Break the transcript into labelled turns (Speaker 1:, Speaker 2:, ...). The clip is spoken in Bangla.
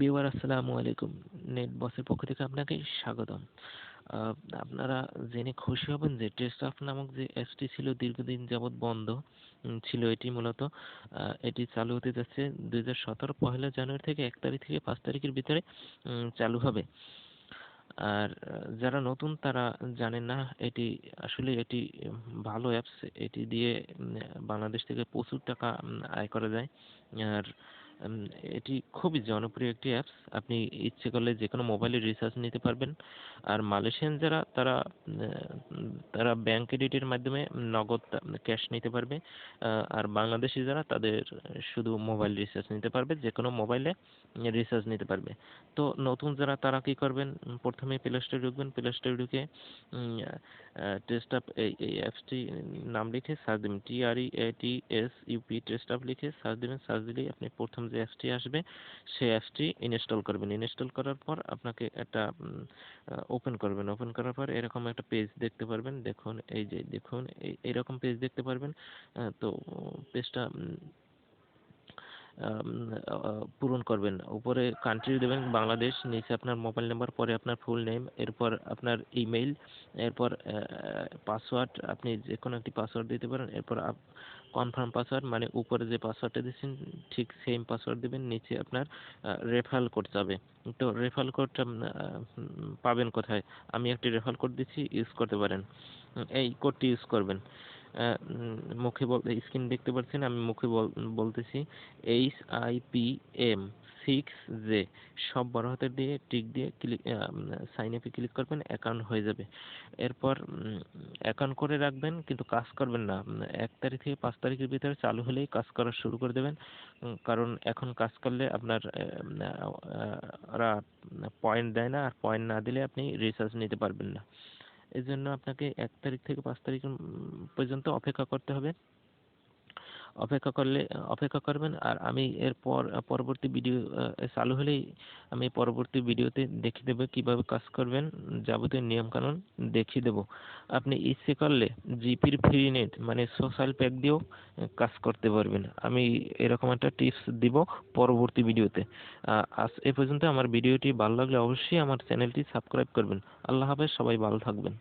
Speaker 1: ভিউয়ার আসসালামু আলাইকুম নেট বসের পক্ষ থেকে আপনাকে স্বাগতম। আপনারা জেনে খুশি হবেন যে টেস্টঅফ নামক যে অ্যাপসটি ছিল দীর্ঘদিন যাবৎ বন্ধ ছিল এটি মূলত এটি চালু হতে যাচ্ছে দুই হাজার সতেরো পহেলা জানুয়ারি থেকে এক তারিখ থেকে পাঁচ তারিখের ভিতরে চালু হবে। আর যারা নতুন তারা জানেন না, এটি আসলে এটি ভালো অ্যাপস। এটি দিয়ে বাংলাদেশ থেকে প্রচুর টাকা আয় করা যায়। আর এটি খুবই জনপ্রিয় একটি অ্যাপস আপনি ইচ্ছে করলে যে কোনো মোবাইলে রিচার্জ নিতে পারবেন। আর মালয়েশিয়ান যারা, তারা তারা ব্যাংক ক্রেডিটের মাধ্যমে নগদ ক্যাশ নিতে পারবে। আর বাংলাদেশি যারা, তাদের শুধু মোবাইল রিচার্জ নিতে পারবে। যে কোনো মোবাইলে রিচার্জ নিতে পারবে। তো নতুন যারা, তারা কী করবেন? প্রথমে প্লে স্টোরে ঢুকবেন। প্লে স্টোরে ঢুকে টেস্ট আপ এই অ্যাপসটি নাম লিখে সার্চ দেবেন। T R E A T S UP test up লিখে সার্চ দেবেন। সার্চ দিলেই আপনি প্রথম যে অ্যাপসটি আসবে সেই অ্যাপসটি ইনস্টল করবেন। ইনস্টল করার পর আপনাকে একটা ওপেন করবেন। ওপেন করার পর এরকম একটা পেজ দেখতে পারবেন। দেখুন, এই যে দেখুন, এই, এরকম পেজ দেখতে পারবেন। তো পেজটা পূরণ করবেন। উপরে কান্ট্রি দেবেন, বাংলাদেশ, নিচে আপনার মোবাইল নাম্বার পরে আপনার ফুল নেম এরপর আপনার ইমেইল এরপর পাসওয়ার্ড আপনি যে কোনো একটি পাসওয়ার্ড দিতে পারেন, এরপর কনফার্ম পাসওয়ার্ড মানে উপরে যে পাসওয়ার্ডটা দিচ্ছেন ঠিক সেম পাসওয়ার্ড দেবেন, নিচে আপনার রেফারেল কোড যাবে। তো রেফারেল কোডটা পাবেন কোথায়? আমি একটি রেফারেল কোড দিচ্ছি ইউজ করতে পারেন। এই কোডটি ইউজ করবেন। মুখে বলতে স্ক্রিন দেখতে পাচ্ছেন, আমি মুখে বলতেছি H I P M six J সব বড় হাতের দিয়ে, টিক দিয়ে ক্লিক সাইন আপে ক্লিক করবেন অ্যাকাউন্ট হয়ে যাবে। এরপর অ্যাকাউন্ট করে রাখবেন, কিন্তু কাজ করবেন না। এক তারিখ থেকে পাঁচ তারিখের ভিতরে চালু হলেই কাজ করা শুরু করে দেবেন। কারণ এখন কাজ করলে আপনার ওরা পয়েন্ট দেয় না, আর পয়েন্ট না দিলে আপনি রিচার্জ নিতে পারবেন না। এই জন্য আপনাকে এক তারিখ থেকে পাঁচ তারিখ পর্যন্ত অপেক্ষা করতে হবে। অপেক্ষা করলে, অপেক্ষা করবেন আর আমি এরপর পরবর্তী ভিডিও চালু হলেই আমি পরবর্তী ভিডিওতে দেখিয়ে দেবো কীভাবে কাজ করবেন, যাবতীয় নিয়মকানুন দেখিয়ে দেবো। আপনি ইচ্ছে করলে জিপির ফ্রি নেট মানে সোশ্যাল প্যাক দিয়েও কাজ করতে পারবেন। আমি এরকম একটা টিপস দিব পরবর্তী ভিডিওতে আজ এ পর্যন্ত আমার ভিডিওটি ভালো লাগলে অবশ্যই আমার চ্যানেলটি সাবস্ক্রাইব করবেন। আল্লাহ হাফেজ, সবাই ভালো থাকবেন।